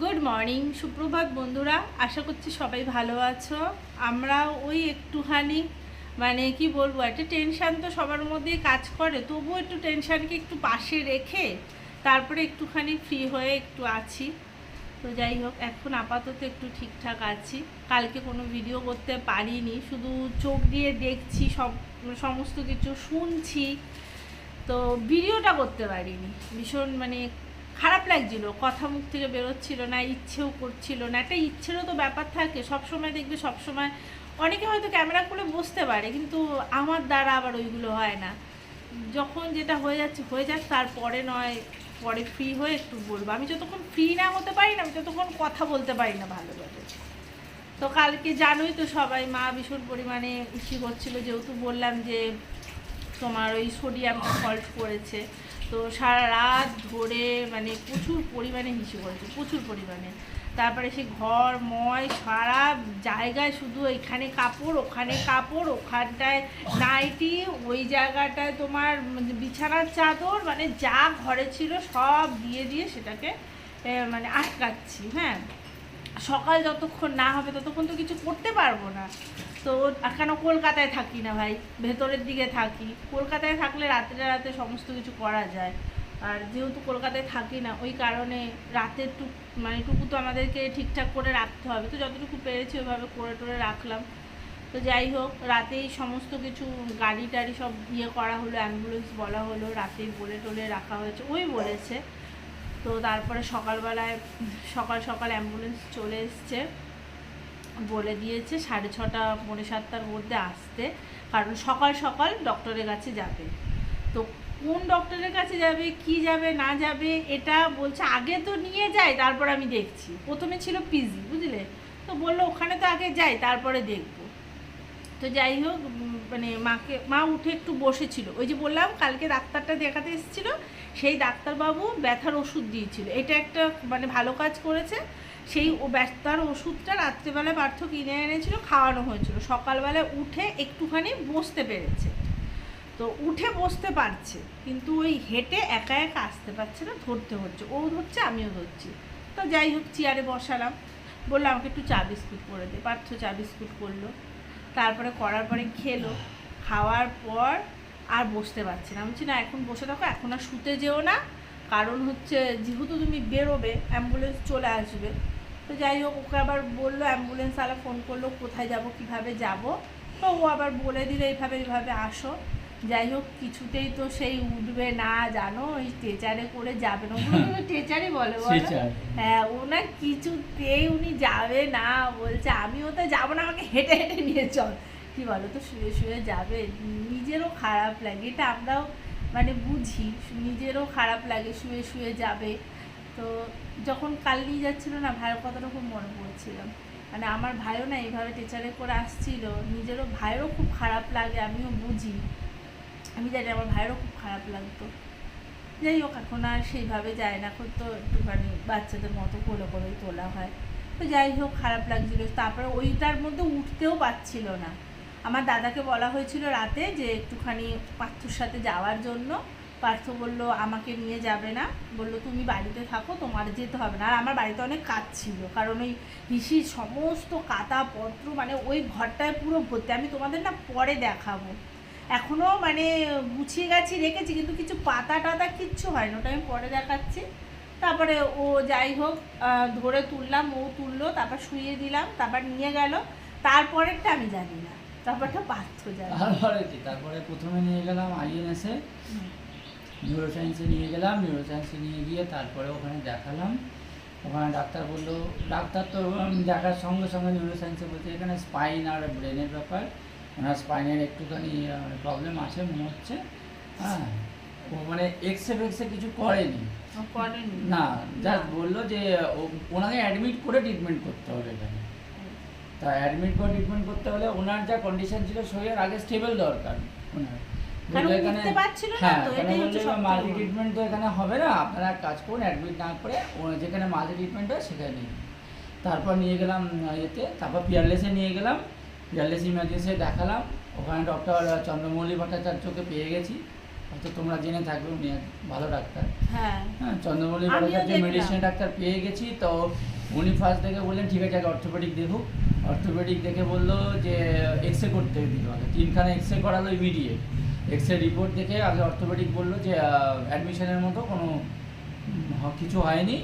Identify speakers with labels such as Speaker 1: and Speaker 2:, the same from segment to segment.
Speaker 1: Good morning সুপ্রভাত বন্ধুরা। আশা করছি সবাই ভালো আছো। আমরা ওই একটুখানি মানে কি বলব, একটা টেনশান তো সবার মধ্যেই কাজ করে, তবুও একটু টেনশানকে একটু পাশে রেখে তারপরে একটুখানি ফ্রি হয়ে একটু আছি। তো যাই হোক, এখন আপাতত একটু ঠিকঠাক আছি। কালকে কোনো ভিডিও করতে পারিনি, শুধু চোখ দিয়ে দেখছি, সব, সমস্ত কিছু শুনছি। তো ভিডিওটা করতে পারিনি। ভীষণ মানে খারাপ লাগছিল, কথা মুখ থেকে বেরোচ্ছিল না, ইচ্ছেও করছিল না, একটা ইচ্ছেরও তো ব্যাপার থাকে, সবসময় দেখবে সবসময় অনেকে হয়তো ক্যামেরা খুলে বসতে পারে, কিন্তু আমার দ্বারা আবার ওইগুলো হয় না। যখন যেটা হয়ে যাচ্ছে, হয়ে যাক, তারপরে নয়, পরে ফ্রি হয়ে একটু বলব। আমি যতক্ষণ ফ্রি না হতে পারি না, আমি ততক্ষণ কথা বলতে পারি না ভালোভাবে। তো কালকে জানোই তো সবাই, মা ভীষণ পরিমাণে ইসি করছিল যেহেতু বললাম যে তোমার ওই সোডিয়ামটা ফল্ট করেছে। তো সারা রাত ধরে মানে প্রচুর পরিমাণে হিসু করেছে, প্রচুর পরিমাণে। তারপরে সে ঘর, ময় সারা জায়গায় শুধু এখানে কাপড়, ওখানে কাপড়, ওখানটায় নাইটি, ওই জায়গাটায় তোমার বিছানার চাদর মানে যা ঘরে ছিল সব দিয়ে দিয়ে সেটাকে মানে আটকাচ্ছি হ্যাঁ। সকাল যতক্ষণ না হবে ততক্ষণ তো কিছু করতে পারব না। তো কেন কলকাতায় থাকি না ভাই? ভেতরের দিকে থাকি। কলকাতায় থাকলে রাত্রে রাতে সমস্ত কিছু করা যায়। আর যেহেতু কলকাতায় থাকি না, ওই কারণে রাতের টুক মানে টুকু তো আমাদেরকে ঠিকঠাক করে রাখতে হবে। তো যতটুকু পেরেছি ওইভাবে করে টোরে রাখলাম। তো যাই হোক, রাতেই সমস্ত কিছু গাড়ি টাড়ি সব ইয়ে করা হলো অ্যাম্বুলেন্স বলা হলো, রাতেই বলে টোলে রাখা হয়েছে। ওই বলেছে। তো তারপরে সকালবেলায়, সকাল সকাল অ্যাম্বুলেন্স চলে এসছে। বলে দিয়েছে সাড়ে ছটা, পৌনে সাতটার মধ্যে আসতে। কারণ সকাল সকাল ডক্টরের কাছে যাবে। তো কোন ডক্টরের কাছে যাবে, কি যাবে, না যাবে, এটা বলছে আগে তো নিয়ে যাই তারপর আমি দেখছি। প্রথমে ছিল পিজি বুঝলে? তো বলল ওখানে তো আগে যাই তারপরে দেখব। তো যাই হোক মানে মাকে, মা উঠে একটু বসেছিল। ওই যে বললাম, কালকে ডাক্তারটা দেখাতে এসেছিল, সেই ডাক্তারবাবু ব্যথার ওষুধ দিয়েছিল। এটা একটা মানে ভালো কাজ করেছে। সেই ও ব্যথার ওষুধটা রাত্রেবেলায় পার্থ কিনে এনেছিল, খাওয়ানো হয়েছিল। সকালবেলা উঠে একটুখানি বসতে পেরেছে। তো উঠে বসতে পারছে, কিন্তু ওই হেঁটে একা একা আসতে পারছে না, ধরতে হচ্ছে। ও ধরছে, আমিও ধরছি। তো যাই হোক, চেয়ারে বসালাম। বলল আমাকে একটু চা বিস্কুট করে দে। পার্থ চা বিস্কুট করল। তারপরে করার পরে খেলো, খাওয়ার পর আর বসতে পারছে না। বলছি, না, এখন বসে থাকো, এখন আর শুতে যেও না। কারণ হচ্ছে যেহেতু তুমি বেরোবে অ্যাম্বুলেন্স চলে আসবে। তো যাই হোক, ওকে আবার বলল অ্যাম্বুলেন্স আলা ফোন করল, কোথায় যাব, কীভাবে যাব? তো ও আবার বলে দিল, এইভাবে এইভাবে আসো। যাই হোক কিছুতেই তো সেই উঠবে না জানো? ওই টেচারে করে যাবে না। ওগুলো টেচারই বলে বলো। হ্যাঁ ওনার কিছুতেই উনি যাবে না বলছে আমিও তো যাব না আমাকে হেঁটে হেঁটে নিয়ে চল। কি বলো তো শুয়ে শুয়ে যাবে। নিজেরও খারাপ লাগে এটা আমরাও মানে বুঝি নিজেরও খারাপ লাগে শুয়ে শুয়ে যাবে। তো যখন কাল নিয়ে যাচ্ছিল না ভাইয়ের কথাটা খুব মনে পড়ছিল। মানে আমার ভাইও না এইভাবে টিচারে করে আসছিল নিজেরও ভাইয়েরও খুব খারাপ লাগে আমিও বুঝি। আমি জানি আমার ভাইয়েরও খুব খারাপ লাগতো। যাই হোক, এখন আর সেইভাবে যায় না, এখন তো একটুখানি বাচ্চাদের মতো কোলে করেই তোলা হয়। তো যাই হোক, খারাপ লাগছিল। তারপরে ওইটার মধ্যে উঠতেও পারছিল না। আমার দাদাকে বলা হয়েছিল রাতে যে একটুখানি পার্থর সাথে যাওয়ার জন্য। পার্থ বলল, আমাকে নিয়ে যাবে না। বলল, তুমি বাড়িতে থাকো, তোমার যেতে হবে না। আর আমার বাড়িতে অনেক কাজ ছিল, কারণ ওই হিসির সমস্ত কাতাপত্র মানে ওই ঘরটায় পুরো ভর্তি। আমি তোমাদের না পরে দেখাবো। এখনও মানে গুছিয়ে গাছি রেখেছি কিন্তু কিছু পাতা টাতা কিচ্ছু হয় না ওটা আমি পরে দেখাচ্ছি। তারপরে ও যাই হোক ধরে তুললাম ও তুললো তারপর শুয়ে দিলাম তারপর নিয়ে গেল। তারপরেরটা আমি জানি না। তারপরটা জানি
Speaker 2: তারপরে কি? তারপরে প্রথমে নিয়ে গেলাম আইএনএসে নিউরো সায়েন্সে নিয়ে গেলাম নিউরো সায়েন্সে নিয়ে গিয়ে তারপরে ওখানে দেখালাম। ওখানে ডাক্তার বলল ডাক্তার তো দেখার সঙ্গে সঙ্গে নিউরো সায়েন্সে বলছে এখানে স্পাইন আর ব্রেনের ব্যাপার। ওনার স্পাইনের একটুখানি প্রবলেম আছে মনে হচ্ছে। হ্যাঁ ও মানে এক্সরে ফেক্সে কিছু করেনি। না জাস্ট বলল যে ওনাকে অ্যাডমিট করে ট্রিটমেন্ট করতে হবে এখানে। তা অ্যাডমিট করে ট্রিটমেন্ট করতে হলে ওনার যা কন্ডিশন ছিল শরীরের আগে স্টেবল দরকার ওনার। হ্যাঁ
Speaker 1: তো,
Speaker 2: এখানে
Speaker 1: এটাই হচ্ছে
Speaker 2: বলল
Speaker 1: সবথেকে
Speaker 2: মাল্টি ট্রিটমেন্ট তো এখানে হবে না আপনারা এক কাজ করুন অ্যাডমিট না করে ও- যেখানে মাল্টি ট্রিটমেন্ট হয় সেখানে নিয়ে তারপর নিয়ে গেলাম ইয়েতে তারপর পিয়ারলেসে নিয়ে গেলাম। পিয়ারলেস ইমার্জেন্সি দেখালাম। ওখানে ডক্টর চন্দ্রমৌলি ভট্টাচার্যকে পেয়ে গেছি। হয়তো তোমরা জেনে থাকবে উনি ভালো ডাক্তার।
Speaker 1: হ্যাঁ।
Speaker 2: হ্যাঁ চন্দ্রমল্লিক
Speaker 1: আমিও
Speaker 2: ভট্টাচার্য। মেডিসিন ডাক্তার পেয়ে গেছি। তো উনি ফার্স্ট দেখে বললেন ঠিক আছে আগে অর্থোপেডিক দেখুক। অর্থোপেডিক দেখে বলল যে এক্স রে করতে দিল আগে তিনখানা এক্স রে করালো ইমিডিয়েট এক্স রে রিপোর্ট দেখে আগে অর্থোপেডিক বলল যে অ্যাডমিশনের মতো কোনো কিছু হয়নি।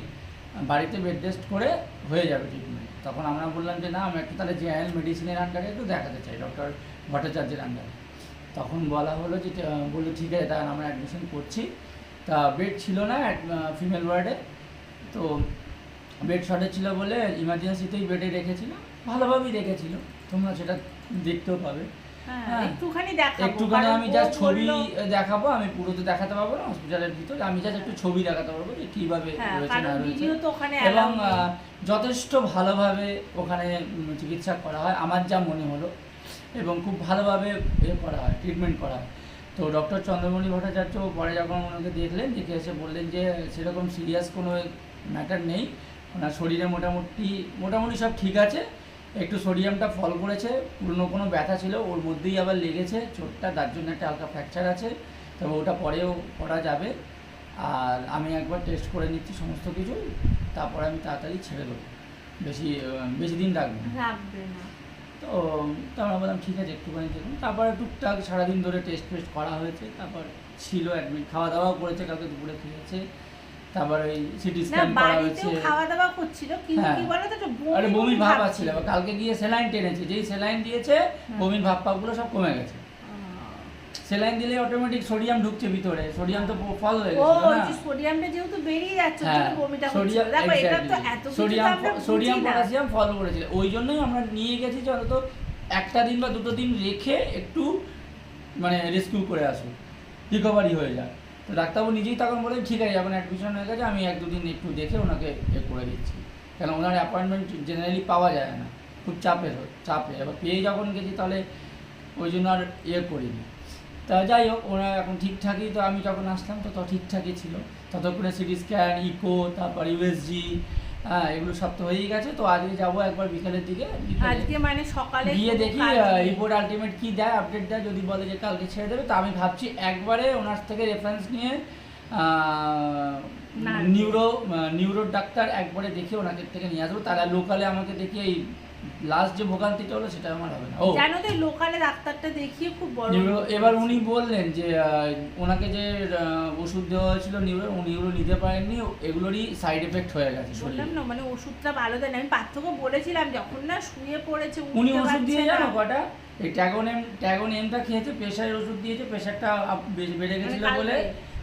Speaker 2: বাড়িতে বেড রেস্ট করে হয়ে যাবে ট্রিটমেন্ট তখন আমরা বললাম যে, না আমি একটু তাহলে জেএল মেডিসিনের আন্ডারে একটু দেখাতে চাই ডক্টর ভট্টাচার্যের আন্ডারে তখন বলা হলো যে বলল, ঠিক আছে, তাহলে আমরা অ্যাডমিশন করছি। তা বেড ছিল না ফিমেল ওয়ার্ডে তো বেড শর্টেজ ছিল বলে ইমার্জেন্সিতেই বেডে রেখেছিল। ভালোভাবেই রেখেছিল। তোমরা সেটা দেখতেও পাবে।
Speaker 1: একটুখানি
Speaker 2: আমি ছবি দেখাবো আমি পুরো তো দেখাতে পারব না হসপিটালের ভিতরে। আমি একটু ছবি দেখাতে পারব যে কীভাবে
Speaker 1: হ্যাঁ
Speaker 2: এবং যথেষ্ট ভালোভাবে ওখানে চিকিৎসা করা হয় আমার যা মনে হলো। এবং খুব ভালোভাবে এ করা হয় ট্রিটমেন্ট করা হয়। তো ডক্টর চন্দ্রমণি ভট্টাচার্য পরে যখন ওনাকে দেখলেন দেখে এসে বললেন যে সেরকম সিরিয়াস কোনো ম্যাটার নেই। ওনার শরীরে মোটামুটি মোটামুটি সব ঠিক আছে। একটু সোডিয়ামটা ফল করেছে পুরনো কোনো ব্যথা ছিল ওর মধ্যেই আবার লেগেছে চোটটা তার জন্য একটা হালকা ফ্র্যাকচার আছে তবে ওটা পরেও করা যাবে। আর আমি একবার টেস্ট করে নিচ্ছি সমস্ত কিছু তারপরে আমি তাড়াতাড়ি ছেড়ে দেবো। বেশি বেশি দিন রাখব তো তো আমরা বললাম ঠিক আছে একটুখানি দেখুন তারপরে টুকটাক সারাদিন ধরে টেস্ট ফেস্ট করা হয়েছে তারপর ছিল অ্যাডমিট খাওয়া দাওয়াও করেছে কালকে দুপুরে খেয়েছে। তারপর ওই সিটি স্ক্যান করা হয়েছে।
Speaker 1: খাওয়া দাওয়া করছিল কিন্তু
Speaker 2: হ্যাঁ।
Speaker 1: কি বলতো একটু
Speaker 2: আরে বমি ভাব কালকে গিয়ে স্যালাইন টেনেছে যেই স্যালাইন দিয়েছে বমির ভাব সব কমে গেছে। স্যালাইন দিলে অটোমেটিক সোডিয়াম ঢুকছে ভিতরে সোডিয়াম তো ফল হয়ে গেছে না?
Speaker 1: সোডিয়ামটা যেহেতু বেরিয়ে যাচ্ছে ওর জন্য বমিটা হচ্ছে।
Speaker 2: সোডিয়াম
Speaker 1: দেখো এটা তো এত
Speaker 2: সোডিয়াম সোডিয়াম পটাশিয়াম ফলো করেছিল। ওই জন্যই আমরা নিয়ে গেছি যে অন্তত একটা দিন বা দুটো দিন রেখে একটু মানে রেস্কিউ করে আসব রিকভারি হয়ে যায় ডাক্তারবাবু নিজেই তখন বলে ঠিক আছে, যখন অ্যাডমিশন হয়ে গেছে, আমি এক দুদিন একটু দেখে ওনাকে এ করে দিচ্ছি। কেন ওনার অ্যাপয়েন্টমেন্ট জেনারেলি পাওয়া যায় না, খুব চাপের চাপে। এবার পেয়ে যখন গেছি, তাহলে ওই জন্য আর ইয়ে করিনি। তা যাই হোক, ওরা এখন ঠিকঠাকই, তো আমি যখন আসলাম, তো ঠিকঠাকই ছিল। ততক্ষণে সিটি স্ক্যান ইকো তারপর ইউএসজি হ্যাঁ এগুলো সব তো হয়েই গেছে তো আজকে যাব একবার বিকেলের দিকে
Speaker 1: আজকে মানে সকালে
Speaker 2: গিয়ে দেখি রিপোর্ট আলটিমেট কি দেয় আপডেট দেয় যদি বলে যে কালকে ছেড়ে দেবে তো আমি ভাবছি একবারে ওনার থেকে রেফারেন্স নিয়ে। নিউরো নিউরো ডাক্তার একবারে দেখে ওনাদের থেকে নিয়ে আসব তারা লোকালে আমাকে দেখে এই লাস্ট যে ভোগান্তিটা হলো সেটা আমার হবে না।
Speaker 1: জানো তো লোকালে ডাক্তারটা দেখিয়ে খুব বড়
Speaker 2: এবার উনি বললেন যে ওনাকে যে ওষুধ দেওয়া হয়েছিল নিউরো উনি এগুলো নিতে পারেননি এগুলোরই সাইড এফেক্ট হয়ে গেছে
Speaker 1: বললাম না মানে ওষুধটা ভালো দেয় না। আমি পার্থক্য বলেছিলাম যখন না শুয়ে পড়েছে
Speaker 2: উনি ওষুধ দিয়ে জানো। কটা? এই ট্যাগন এম ট্যাগন এমটা খেয়েছে প্রেশারের ওষুধ দিয়েছে প্রেশারটা বেড়ে গেছিল
Speaker 1: মানে
Speaker 2: বলে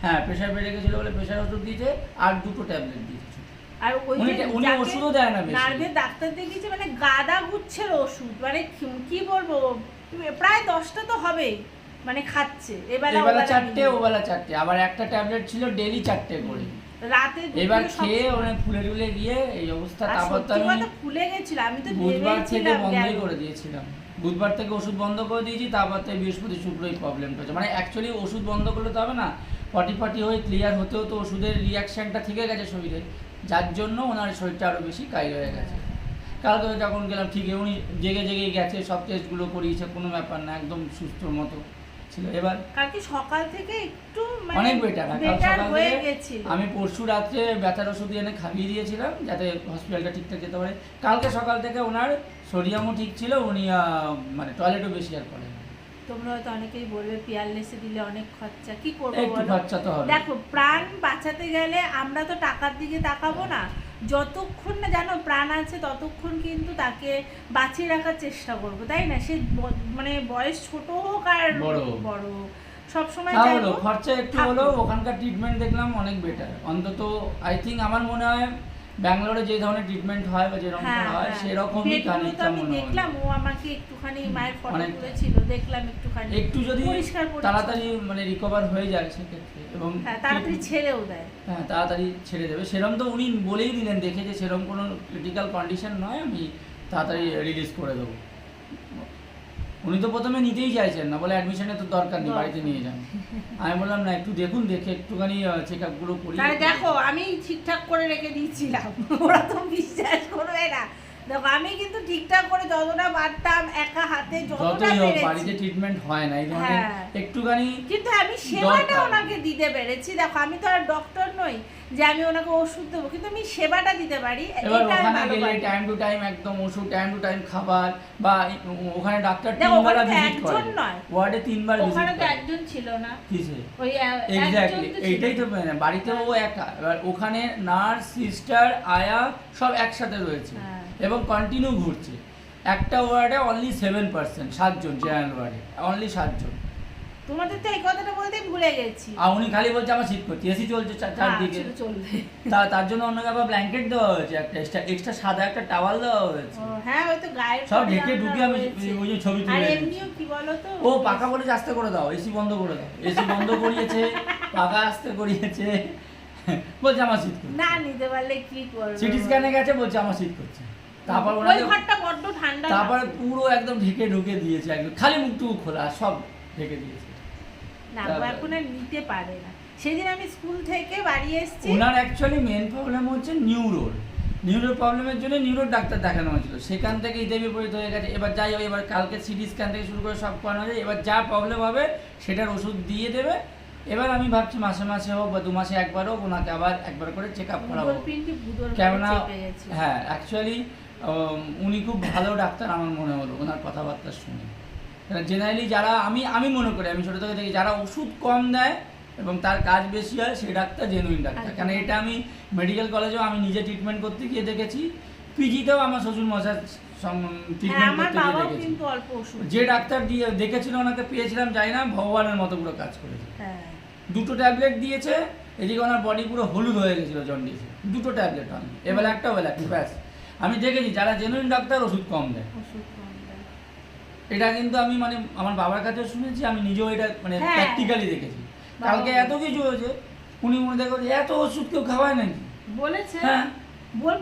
Speaker 2: হ্যাঁ প্রেশার বেড়ে গেছিল বলে প্রেশার ওষুধ দিয়েছে আর দুটো ট্যাবলেট দিয়েছে।
Speaker 1: আর ওই যে
Speaker 2: ওষুধও দেয় না।
Speaker 1: নার্ভের ডাক্তার দেখিয়েছে মানে গাদা গুচ্ছের ওষুধ মানে কি- বলব প্রায় দশটা তো হবেই মানে খাচ্ছে। এবেলা
Speaker 2: এবেলা চারটে ওবেলা চারটে আবার একটা ট্যাবলেট ছিল ডেলি চারটে করে।
Speaker 1: রাতে
Speaker 2: এবার খেয়ে। অনেক ফুলে টুলে গিয়ে এই অবস্থা তারপর তো আমি
Speaker 1: ফুলে গেছিল আমি তো
Speaker 2: বুধবার থেকে বন্ধই করে দিয়েছিলাম। বুধবার থেকে ওষুধ বন্ধ করে দিয়েছি তারপর থেকে বৃহস্পতি শুক্রই প্রবলেমটা হচ্ছে। মানে অ্যাকচুয়ালি ওষুধ বন্ধ করলে তো হবে না পটি পটি হয়ে ক্লিয়ার হতেও তো ওষুধের রিয়াকশনটা থেকে গেছে শরীরে। যার জন্য ওনার শরীরটা আরও বেশি কাইল হয়ে গেছে। কালকে যখন গেলাম ঠিক উনি জেগে জেগে গেছে সব টেস্টগুলো করিয়েছে কোনো ব্যাপার না একদম সুস্থ মতো ছিল। এবার
Speaker 1: কালকে সকাল থেকে একটু মানে
Speaker 2: অনেক বেটার কাল
Speaker 1: হয়ে
Speaker 2: আমি পরশু রাত্রে ব্যথার ওষুধ এনে খাইয়ে দিয়েছিলাম যাতে হসপিটালটা ঠিকঠাক যেতে পারে। কালকে সকাল থেকে ওনার সোডিয়ামও ঠিক ছিল উনি মানে টয়লেটও বেশি আর করেন।
Speaker 1: তোমরা হয়তো অনেকেই বলবে পিয়ারলেসে দিলে অনেক খরচা। কি করব দেখো প্রাণ বাঁচাতে গেলে আমরা তো টাকার দিকে তাকাবো না। যতক্ষণ না জানো প্রাণ আছে ততক্ষণ কিন্তু তাকে বাঁচিয়ে রাখার চেষ্টা করব তাই না? সে মানে বয়স ছোট হোক আর
Speaker 2: বড় হোক।
Speaker 1: সবসময়
Speaker 2: খরচা একটু ওখানকার ট্রিটমেন্ট দেখলাম অনেক বেটার অন্তত আই থিঙ্ক আমার মনে হয় ব্যাঙ্গালোরে যে ধরনের ট্রিটমেন্ট হয় বা যেরকম
Speaker 1: হ্যাঁ,
Speaker 2: হয়
Speaker 1: হ্যাঁ।
Speaker 2: সেরকমই
Speaker 1: আমি দেখলাম ও আমাকে একটুখানি মায়ের ফটো তুলেছিল দেখলাম একটুখানি
Speaker 2: একটু যদি তাড়াতাড়ি মানে রিকভার হয়ে যায় সেক্ষেত্রে এবং
Speaker 1: হ্যাঁ তাড়াতাড়ি ছেড়েও দেয়।
Speaker 2: হ্যাঁ তাড়াতাড়ি ছেড়ে দেবে। সেরকম তো উনি বলেই দিলেন দেখে যে সেরকম কোনো ক্রিটিক্যাল কন্ডিশন নয় আমি তাড়াতাড়ি রিলিজ করে দেবো। উনি তো প্রথমে নিতেই চাইছেন না বলে অ্যাডমিশনের তো দরকার নেই বাড়িতে নিয়ে যান। আমি বললাম না একটু দেখুন দেখে একটুখানি চেক আপগুলো করি।
Speaker 1: তাহলে দেখো আমি ঠিকঠাক করে রেখে দিয়েছিলাম। ওরা তো বিশ্বাস করবে না। দেখো আমি কিন্তু ঠিকঠাক করে যতটা পারতাম একা হাতে যতটা
Speaker 2: হোক বাড়িতে ট্রিটমেন্ট হয় না এই ধরনের
Speaker 1: হ্যাঁ।
Speaker 2: একটুখানি
Speaker 1: কিন্তু আমি সেবাটা ওনাকে দিতে পেরেছি। দেখো আমি তো আর ডক্টর নই। যে আমি ওনাকে ওষুধ দেবো। কিন্তু আমি সেবাটা দিতে পারি
Speaker 2: এবার ওখানে গেলে টাইম টু টাইম একদম ওষুধ টাইম টু টাইম খাবার বা ওখানে ডাক্তার তিনবার ভিজিট করে
Speaker 1: একজন নয়।
Speaker 2: ওয়ার্ডে তিনবার ভিজিট
Speaker 1: ওখানে তো একজন ছিল না।
Speaker 2: কিসে?
Speaker 1: ওই
Speaker 2: এক্স্যাক্টলি। এইটাই তো মানে বাড়িতে ও একা। এবার ওখানে নার্স সিস্টার আয়া সব একসাথে রয়েছে
Speaker 1: হ্যাঁ।
Speaker 2: এবং কন্টিনিউ ঘুরছে। একটা ওয়ার্ডে অনলি সেভেন পার্সেন্ট সাতজন জেনারেল ওয়ার্ডে অনলি সাতজন।
Speaker 1: তোমাদের তো এই কথাটা বলতেই ভুলে গেছি।
Speaker 2: আর উনি খালি বলছে আমার শীত করছে এসি চলছে চা- চারদিকে।
Speaker 1: হ্যাঁ, চলবে।
Speaker 2: তা তার জন্য অন্যকে আবার ব্ল্যাঙ্কেট দেওয়া হয়েছে একটা এক্সট্রা এক্সট্রা সাদা একটা টাওয়াল দেওয়া হয়েছে।
Speaker 1: হ্যাঁ ওই তো গায়ের
Speaker 2: সব ঢেকে ঢুকে আমি ওই যে ছবি
Speaker 1: আর
Speaker 2: তুলে দিয়েছি।
Speaker 1: এমনিও কি বলো তো?
Speaker 2: ও পাকা বলে আস্তে করে দাও এসি বন্ধ করে দাও। এসি বন্ধ করিয়েছে পাকা আস্তে করিয়েছে। বলছে আমার শীত করছে
Speaker 1: না নিতে পারলে কি করবে?
Speaker 2: সিটি স্ক্যানে গেছে বলছে আমার শীত করছে তারপর
Speaker 1: ওই ঘরটা বড্ড ঠান্ডা
Speaker 2: তারপর পুরো একদম ঢেকে ঢুকে দিয়েছে একদম খালি মুখটুকু খোলা সব ঢেকে দিয়েছে।
Speaker 1: না ও এখন আর নিতে পারে না। সেদিন আমি স্কুল থেকে বাড়ি এসেছি।
Speaker 2: ওনার অ্যাকচুয়ালি মেন প্রবলেম হচ্ছে নিউরোর নিউরো প্রবলেমের জন্য নিউরোর ডাক্তার দেখানো হয়েছিল। সেখান থেকে বিপরীত হয়ে গেছে। এবার যাই হোক এবার কালকে সিটি স্ক্যান থেকে শুরু করে সব করানো যায় এবার যা প্রবলেম হবে সেটার ওষুধ দিয়ে দেবে। এবার আমি ভাবছি মাসে মাসে হোক বা দু মাসে একবার হোক ওনাকে আবার একবার করে চেক আপ করাবো কেননা হ্যাঁ অ্যাকচুয়ালি উনি খুব ভালো ডাক্তার আমার মনে হলো। ওনার কথাবার্তা শুনে। জেনারেলি যারা আমি আমি মনে করি আমি ছোটো থেকে দেখি যারা ওষুধ কম দেয় এবং তার কাজ বেশি হয় সেই ডাক্তার জেনুইন ডাক্তার।
Speaker 1: একদম।
Speaker 2: কারণ এটা আমি মেডিকেল কলেজেও আমি নিজে ট্রিটমেন্ট করতে গিয়ে দেখেছি পিজিতেও আমার শ্বশুর মশার
Speaker 1: হ্যাঁ
Speaker 2: ট্রিটমেন্ট করতে গিয়ে দেখেছি।
Speaker 1: কিন্তু অল্প ওষুধ।
Speaker 2: যে ডাক্তার দিয়ে দেখেছিল ওনাকে পেয়েছিলাম যাই না ভগবানের মতো পুরো কাজ করেছে।
Speaker 1: হ্যাঁ।
Speaker 2: দুটো ট্যাবলেট দিয়েছে এদিকে ওনার বডি পুরো হলুদ হয়ে গেছিল জন্ডিসে দুটো ট্যাবলেট আমি এবেলা একটা ওবেলা একটা ব্যাস। আমি দেখেছি যারা জেনুইন ডাক্তার ওষুধ কম দেয়। এটা কিন্তু আমি মানে আমার বাবার কাছেও শুনেছি আমি নিজেও এটা মানে। প্র্যাকটিক্যালি দেখেছি। কালকে এত কিছু হয়েছে উনি মনে দেখো এত ওষুধ কেউ খাওয়ায় নাকি?
Speaker 1: বলেছে।
Speaker 2: হ্যাঁ।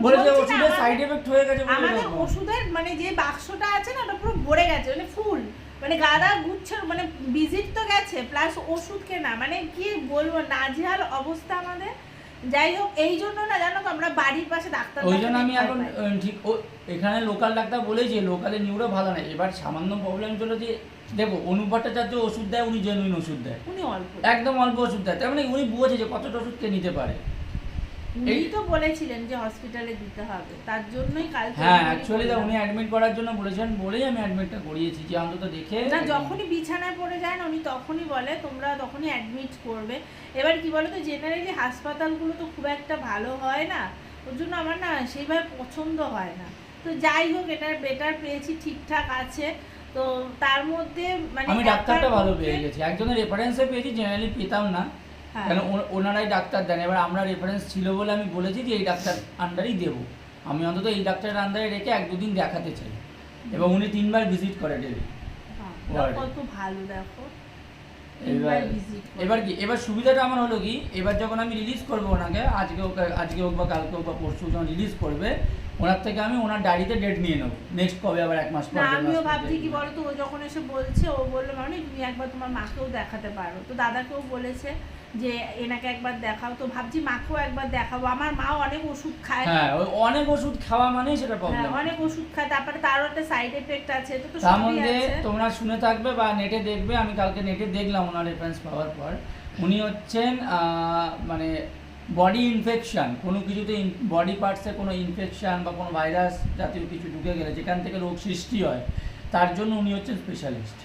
Speaker 2: বলেছে ওষুধের সাইড এফেক্ট হয়ে গেছে
Speaker 1: আমাদের ওষুধের মানে যে বাক্সটা আছে না ওটা পুরো ভরে গেছে মানে ফুল মানে গাদা গুচ্ছ মানে ভিজিট তো গেছে প্লাস ওষুধ কেনা। মানে কি বলব নাজেহাল অবস্থা আমাদের। যাই হোক এই জন্য না জানো তো আমরা বাড়ির পাশে ডাক্তার
Speaker 2: ওই জন্য আমি এখন ঠিক এখানে লোকাল ডাক্তার বলেছে লোকালে নিউরো ভালো না এবার সামান্য প্রবলেম চলে যে দেখো অনুপ ভট্টাচার্য ওষুধ দেয় উনি জেনুইন ওষুধ দেয়।
Speaker 1: উনি অল্প।
Speaker 2: একদম অল্প ওষুধ দেয়। তার মানে উনি বুঝেছে যে কতটা ওষুধ কে নিতে পারে।
Speaker 1: উনি তো বলেছিলেন যে হসপিটালে দিতে হবে তার জন্যই কাল
Speaker 2: হ্যাঁ অ্যাকচুয়ালি উনি অ্যাডমিট করার জন্য বলেছেন বলেই আমি অ্যাডমিটটা করিয়েছি যে অন্তত দেখে
Speaker 1: না যখনই বিছানায় পড়ে যায় না উনি তখনই বলে তোমরা তখনই অ্যাডমিট করবে। এবার কি বলো তো জেনারেলি হাসপাতালগুলো তো খুব একটা ভালো হয় না ওর জন্য আমার না সেইভাবে পছন্দ হয় না। তো যাই হোক এটার বেটার পেয়েছি ঠিকঠাক আছে। তো তার মধ্যে মানে
Speaker 2: আমি ডাক্তারটা ভালো পেয়ে গেছি। একজনের রেফারেন্সে পেয়েছি জেনারেলি পেতাম না। কেন ওনারাই ডাক্তার দেন। এবার আমরা রেফারেন্স ছিল বলে আমি বলেছি যে এই ডাক্তার আন্ডারই দেবো। আমি অন্তত এই ডাক্তারের আন্ডারে রেখে এক দুদিন দেখাতে চাই। এবং উনি তিনবার ভিজিট করে ডেলি
Speaker 1: হ্যাঁ, ভালো দেখো।
Speaker 2: এবার কি এবার সুবিধাটা আমার হলো কি এবার যখন আমি রিলিজ করব ওনাকে আজকে হোক আজকে হোক বা কালকে হোক বা পরশু যখন রিলিজ করবে ওনার থেকে আমি ওনার ডায়েরিতে ডেট নিয়ে নেব। নেক্সট কবে আবার এক মাস পর
Speaker 1: আমিও ভাবছি কি। বলতো ও যখন এসে বলছে ও বলল মানে তুমি একবার তোমার মাকেও দেখাতে পারো। তো দাদাকেও বলেছে যে এনাকে একবার দেখাও তো ভাবছি মাকেও একবার দেখাবো। আমার মাও অনেক ওষুধ খায়।
Speaker 2: হ্যাঁ অনেক ওষুধ খাওয়া মানেই সেটা
Speaker 1: হ্যাঁ,
Speaker 2: প্রবলেম
Speaker 1: অনেক ওষুধ খায়। তারপরে তারও একটা সাইড এফেক্ট আছে তো তো
Speaker 2: তার মধ্যে তোমরা শুনে থাকবে বা নেটে দেখবে আমি কালকে নেটে দেখলাম ওনার রেফারেন্স পাওয়ার পর। উনি হচ্ছেন আহ, মানে বডি ইনফেকশন কোনো কিছুতে বডি পার্টসে কোনো ইনফেকশন বা কোনো ভাইরাস জাতীয় কিছু ঢুকে গেলে যেখান থেকে রোগ সৃষ্টি হয় তার জন্য উনি হচ্ছেন স্পেশালিস্ট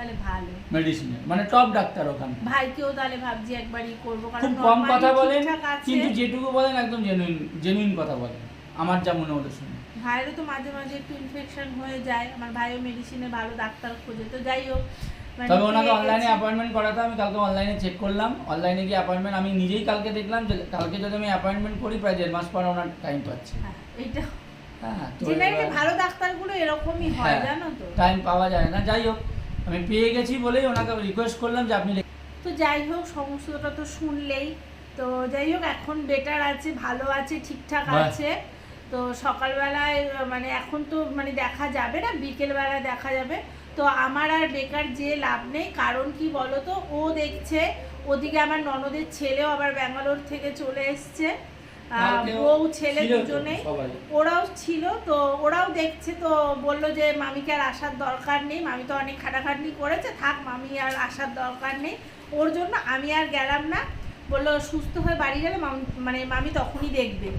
Speaker 1: তাহলে ভালো।
Speaker 2: মেডিসিনে মানে টপ ডাক্তার ওখানে।
Speaker 1: ভাইকেও তাহলে ভাবছি একবারই করব কারণ
Speaker 2: খুব কম কথা বলেন কিন্তু যেটুকু বলেন একদম জেনুইন জেনুইন কথা বলেন। আমার যা মনে হলো শুনে
Speaker 1: ভাইয়েরও তো মাঝে মাঝে একটু ইনফেকশন হয়ে যায়। আমার ভাইও মেডিসিনে ভালো ডাক্তার খোঁজে। তো যাই হোক মানে
Speaker 2: তবে ওনাকে অনলাইনে অ্যাপয়েন্টমেন্ট করাতে আমি কালকে অনলাইনে চেক করলাম। অনলাইনে গিয়ে অ্যাপয়েন্টমেন্ট আমি নিজেই কালকে দেখলাম যে কালকে যদি আমি অ্যাপয়েন্টমেন্ট করি প্রায় দেড় মাস পর ওনার টাইম পাচ্ছি।
Speaker 1: হ্যাঁ, এইটা
Speaker 2: হ্যাঁ
Speaker 1: ভালো ডাক্তারগুলো এরকমই হয়
Speaker 2: হ্যাঁ।
Speaker 1: জানো তো।
Speaker 2: টাইম পাওয়া যায় না। যাই হোক আমি পেয়ে গেছি বলেই ওনাকে রিকোয়েস্ট করলাম যে আপনি
Speaker 1: তো যাই হোক সমস্তটা তো শুনলেই। তো যাই হোক এখন বেটার আছে ভালো আছে ঠিকঠাক আছে। তো সকালবেলায় মানে এখন তো মানে দেখা যাবে না বিকেলবেলায় দেখা যাবে। তো আমার আর বেকার যে লাভ নেই কারণ কি বলো তো ও দেখছে ওদিকে আমার ননদের ছেলেও আবার ব্যাঙ্গালোর থেকে চলে এসছে। বউ ছেলে দুজনেই। ওরাও ছিল তো ওরাও দেখছে তো বলল যে মামিকে আর আসার দরকার নেই। মামি তো অনেক খাটাখাটনি করেছে থাক মামি আর আসার দরকার নেই। ওর জন্য আমি আর গেলাম না। বলল সুস্থ হয়ে বাড়ি গেলে মানে মামি তখনই দেখবে।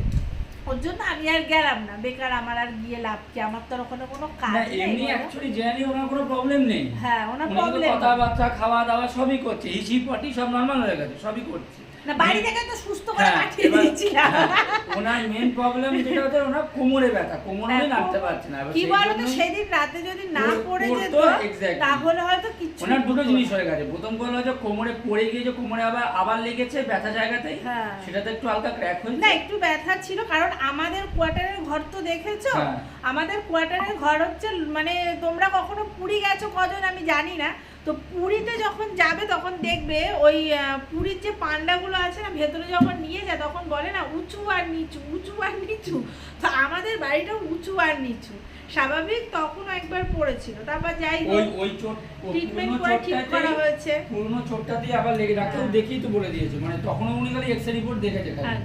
Speaker 1: ওর জন্য আমি আর গেলাম না। বেকার আমার আর গিয়ে লাভ কি? আমার তো ওখানে কোনো কাজ নেই
Speaker 2: এমনি অ্যাকচুয়ালি জেনারেলি ওনার কোনো প্রবলেম নেই।
Speaker 1: হ্যাঁ ওনার প্রবলেম
Speaker 2: কথাবার্তা খাওয়া দাওয়া সবই করছে। হিসি পটি সব নর্মাল হয়ে গেছে সবই করছে।
Speaker 1: না বাড়ি থেকে তো সুস্থ করে
Speaker 2: হ্যাঁ,
Speaker 1: পাঠিয়ে দিয়েছিলাম।
Speaker 2: হ্যাঁ, ওনার মেন প্রবলেম যেটা হচ্ছে ওনার কোমরে ব্যথা। কোমরে
Speaker 1: হ্যাঁ,
Speaker 2: পারছে না। এবার
Speaker 1: কি
Speaker 2: সেই
Speaker 1: বলতো সেদিন রাতে যদি না
Speaker 2: পড়ে
Speaker 1: যেত তাহলে হয়তো কিছু
Speaker 2: ওনার দুটো জিনিস হয়ে গেছে। প্রথম কথা হচ্ছে কোমরে পড়ে কোমরে আবার আবার লেগেছে ব্যথা জায়গাতেই। সেটাতে একটু হালকা ক্র্যাক
Speaker 1: না একটু ব্যথা ছিল কারণ আমাদের কোয়ার্টারের ঘর তো দেখেছ। আমাদের কোয়ার্টারের ঘর হচ্ছে মানে তোমরা কখনো পুরী গেছো কজন আমি জানি না তো পুরীতে যখন দেখবে ওই পুরীর যে পান্ডাগুলো আছে না ভেতরে যখন নিয়ে যায় তখন বলে না উঁচু আর নিচু উঁচু আর নিচু। তো আমাদের বাড়িটা উঁচু আর নিচু। স্বাভাবিক তখনও একবার পড়েছিল। তারপর যাই
Speaker 2: ওই ওই চোট
Speaker 1: ট্রিটমেন্ট করে ঠিক করা হয়েছে।
Speaker 2: পুরনো চোটটাতে আবার লেগে ডাক্তার
Speaker 1: হ্যাঁ।
Speaker 2: দেখেই তো বলে দিয়েছে। মানে তখনও উনি খালি এক্সরে রিপোর্ট দেখেছে খালি।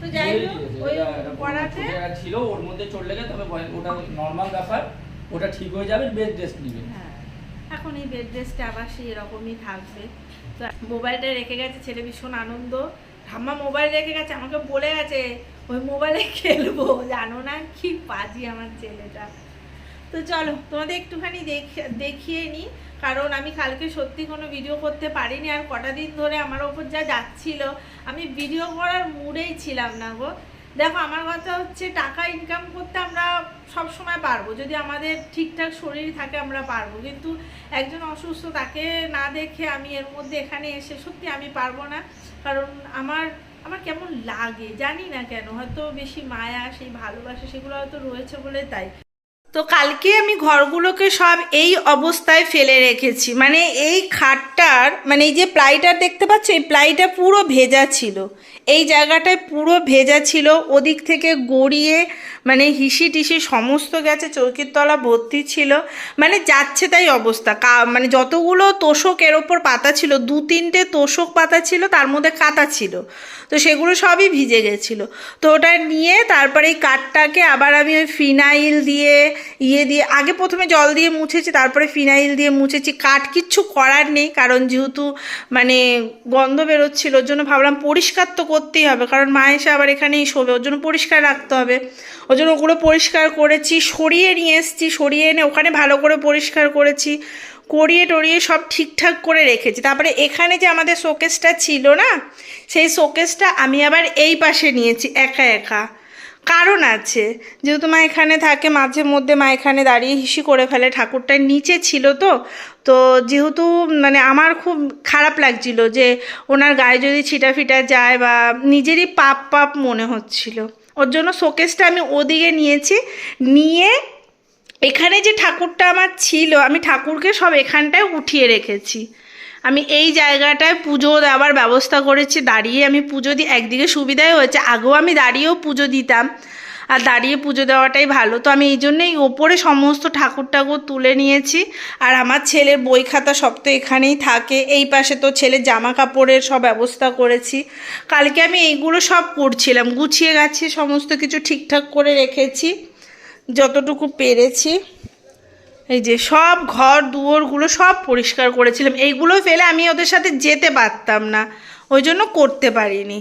Speaker 1: তো যাই হোক ওই
Speaker 2: ছিল ওর মধ্যে চোট লেগে তবে ওটা নর্মাল ব্যাপার। ওটা ঠিক হয়ে যাবে বেড রেস্ট নিবে।
Speaker 1: হ্যাঁ। এখন এই বেড রেস্টে আবার সেই এরকমই থাকবে। মোবাইলটা রেখে গেছে, ছেলে ভীষণ আনন্দ। ঠাম্মা মোবাইল রেখে গেছে, আমাকে বলে গেছে, ওই মোবাইলে খেলব। জানো না কি পাজি আমার ছেলেটা। তো চলো, তোমাদের একটুখানি দেখ- দেখিয়ে নিই কারণ আমি কালকে সত্যি কোনো ভিডিও করতে পারিনি, আর কটা দিন ধরে আমার ওপর যা যাচ্ছিল, আমি ভিডিও করার মুডেই ছিলাম না গো। দেখো, আমার কথা হচ্ছে টাকা ইনকাম করতে আমরা সব সময় পারব। যদি আমাদের ঠিকঠাক শরীর থাকে, আমরা পারব। কিন্তু একজন অসুস্থ তাকে না দেখে আমি এর মধ্যে এখানে এসে সত্যি আমি পারব না। কারণ আমার আমার কেমন লাগে, জানি না কেন। হয়তো বেশি মায়া, সেই ভালোবাসা, সেগুলো হয়তো রয়েছে বলে তাই। তো কালকে আমি ঘরগুলোকে সব এই অবস্থায় ফেলে রেখেছি। মানে এই খাটটার মানে এই যে প্লাইটা দেখতে পাচ্ছ, এই প্লাইটা পুরো ভেজা ছিল। এই জায়গাটায় পুরো ভেজা ছিল, ওদিক থেকে গড়িয়ে মানে হিসি টিসি সমস্ত গেছে চৌকির তলা ভর্তি ছিল। মানে যাচ্ছে তাই অবস্থা। কা মানে যতগুলো তোষক এর ওপর পাতা ছিল দু তিনটে তোষক পাতা ছিল, তার মধ্যে কাতা ছিল। তো সেগুলো সবই ভিজে গেছিল। তো ওটা নিয়ে তারপরে এই কাঠটাকে আবার আমি ওই ফিনাইল দিয়ে ইয়ে দিয়ে, আগে প্রথমে জল দিয়ে মুছেছি, তারপরে ফিনাইল দিয়ে মুছেছি। কাঠ কিচ্ছু করার নেই, কারণ যেহেতু মানে গন্ধ বেরোচ্ছিল, ওর জন্য ভাবলাম পরিষ্কার তো করতেই হবে। কারণ মা এসে আবার এখানেই শোবে। ওর জন্য পরিষ্কার রাখতে হবে। ওর জন্য ওগুলো পরিষ্কার করেছি, সরিয়ে নিয়ে এসেছি, সরিয়ে এনে ওখানে ভালো করে পরিষ্কার করেছি। করিয়ে টরিয়ে সব ঠিকঠাক করে রেখেছি। তারপরে এখানে যে আমাদের শোকেসটা ছিল না, সেই শোকেসটা আমি আবার এই পাশে নিয়েছি, একা একা। কারণ আছে। যেহেতু মা এখানে থাকে, মাঝে মধ্যে মা এখানে দাঁড়িয়ে হিসি করে ফেলে। ঠাকুরটার নিচে ছিল তো। তো যেহেতু মানে আমার খুব খারাপ লাগছিল যে ওনার গায়ে যদি ছিটা ফিটা যায় বা নিজেরই পাপ পাপ মনে হচ্ছিল। ওর জন্য শোকেসটা আমি ওদিকে নিয়েছি। নিয়ে এখানে যে ঠাকুরটা আমার ছিল, আমি ঠাকুরকে সব এখানটায় উঠিয়ে রেখেছি। আমি এই জায়গাটায় পুজো দেওয়ার ব্যবস্থা করেছি, দাঁড়িয়ে আমি পুজো দিই একদিকে সুবিধাই হয়েছে, আগেও আমি দাঁড়িয়েও পুজো দিতাম, আর দাঁড়িয়ে পুজো দেওয়াটাই ভালো। তো আমি এই জন্যই ওপরে সমস্ত ঠাকুর ঠাকুর তুলে নিয়েছি, আর আমার ছেলের বই খাতা সব তো এখানেই থাকে, এই পাশে তো ছেলের জামা কাপড়ের সব ব্যবস্থা করেছি। কালকে আমি এইগুলো সব করছিলাম, গুছিয়ে গেছি সমস্ত কিছু ঠিকঠাক করে রেখেছি, যতটুকু পেরেছি। এই যে সব ঘর, দুয়ারগুলো সব পরিষ্কার করেছিলাম। এইগুলো ফেলে আমি ওদের সাথে যেতে পারতাম না। ওই জন্য করতে পারিনি।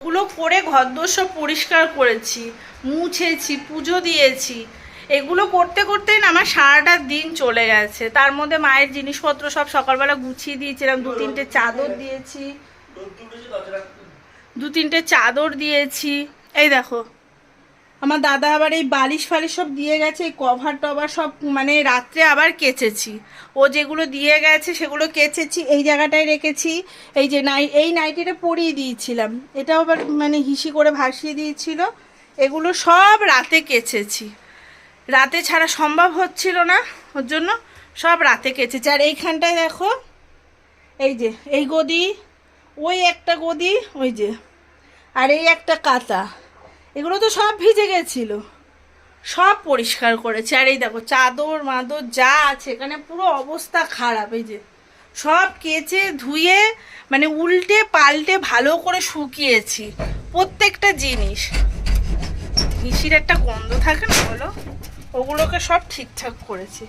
Speaker 1: এগুলো করে ঘর দোর সব পরিষ্কার করেছি, মুছেছি, পুজো দিয়েছি। এগুলো করতে করতেই না আমার সারাটা দিন চলে গেছে। তার মধ্যে মায়ের জিনিসপত্র সব সকালবেলা গুছিয়ে দিয়েছিলাম, দু তিনটে চাদর দিয়েছি। দু তিনটে চাদর দিয়েছি। এই দেখো আমার দাদা আবার এই বালিশ ফালিশ সব দিয়ে গেছে, এই কভার টভার সব মানে রাত্রে আবার কেচেছি। ও যেগুলো দিয়ে গেছে সেগুলো কেচেছি, এই জায়গাটায় রেখেছি। এই যে নাই, এই নাইটিটা পরিয়ে দিয়েছিলাম। এটাও আবার মানে হিসি করে ভাসিয়ে দিয়েছিল। এগুলো সব রাতে কেচেছি। রাতে ছাড়া সম্ভব হচ্ছিল না, ওর জন্য সব রাতে কেচেছি। আর এইখানটায় দেখো, এই যে, এই গদি, ওই একটা গদি, ওই যে, আর এই একটা কাতা। এগুলো তো সব ভিজে গেছিল। সব পরিষ্কার করেছে। আর এই দেখো, চাদর, মাদর যা আছে, এখানে পুরো অবস্থা খারাপ, এই যে। সব কেচে, ধুয়ে মানে উল্টে পাল্টে ভালো করে শুকিয়েছি, প্রত্যেকটা জিনিস। হিসির একটা গন্ধ থাকে না, বলো? ওগুলোকে সব ঠিকঠাক করেছি।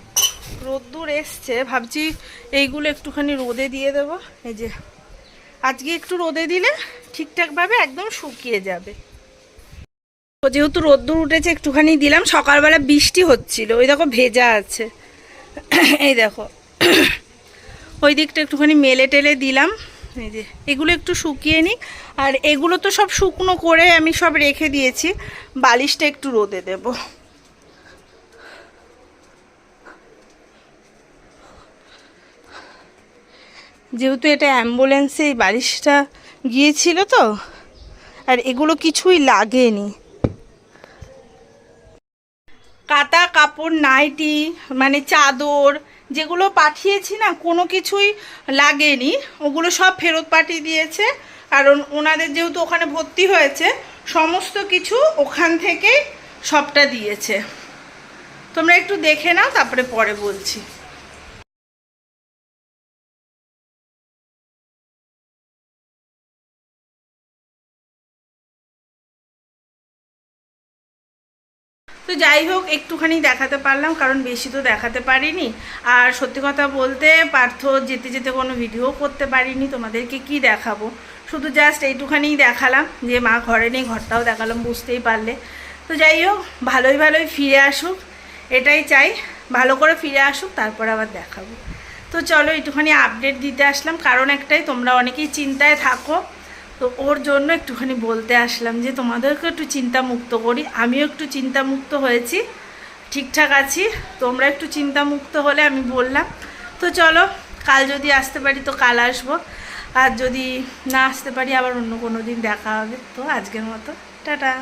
Speaker 1: রোদ্দুর এসছে, ভাবছি এইগুলো একটুখানি রোদে দিয়ে দেবো, এই যে। আজকে একটু রোদে দিলে ঠিকঠাকভাবে একদম শুকিয়ে যাবে। যেহেতু রোদ্দুর উঠেছে, একটুখানি দিলাম। সকালবেলা বৃষ্টি হচ্ছিল। ওই দেখো, ভেজা আছে। এই দেখো। ওই দিকটা একটুখানি মেলে টেলে দিলাম। এই যে, এগুলো একটু শুকিয়ে নিই আর এগুলো তো সব শুকনো করে আমি সব রেখে দিয়েছি। বালিশটা একটু রোদে দেব। যেহেতু এটা অ্যাম্বুলেন্সে এই বালিশটা গিয়েছিল তো, আর এগুলো কিছুই লাগেনি। কাপড়, নাইটি মানে চাদর যেগুলো পাঠিয়েছি না, কোনো কিছুই লাগেনি। ওগুলো সব ফেরত পাঠিয়ে দিয়েছে। কারণ ওনাদের যেহেতু ওখানে ভর্তি হয়েছে, সমস্ত কিছু ওখান থেকে সবটা দিয়েছে। তোমরা একটু দেখে নাও, তারপরে পরে বলছি। তো যাই হোক, একটুখানি দেখাতে পারলাম, কারণ বেশি তো দেখাতে পারিনি। আর সত্যি কথা বলতে, পার্থ যেতে যেতে কোনো ভিডিও করতে পারিনি, তোমাদেরকে কি দেখাবো? শুধু জাস্ট এইটুখানিই দেখালাম, যে মা ঘরে নেই, ঘরটাও দেখালাম, বুঝতেই পারলে। তো যাই হোক, ভালোই ভালোই ফিরে আসুক, এটাই চাই। ভালো করে ফিরে আসুক, তারপর আবার দেখাবো। তো চলো, একটুখানি আপডেট দিতে আসলাম, কারণ একটাই, তোমরা অনেকেই চিন্তায় থাকো। তো ওর জন্য একটুখানি বলতে আসলাম যে তোমাদেরকে একটু চিন্তা মুক্ত করি। আমিও একটু চিন্তা মুক্ত হয়েছি। ঠিকঠাক আছি। তোমরা একটু চিন্তা মুক্ত হলে আমি বললাম। তো চলো, কাল যদি আসতে পারি তো কাল আসব। আর যদি না আসতে পারি আবার অন্য কোনো দিন দেখা হবে। তো আজকের মতো। টাটা।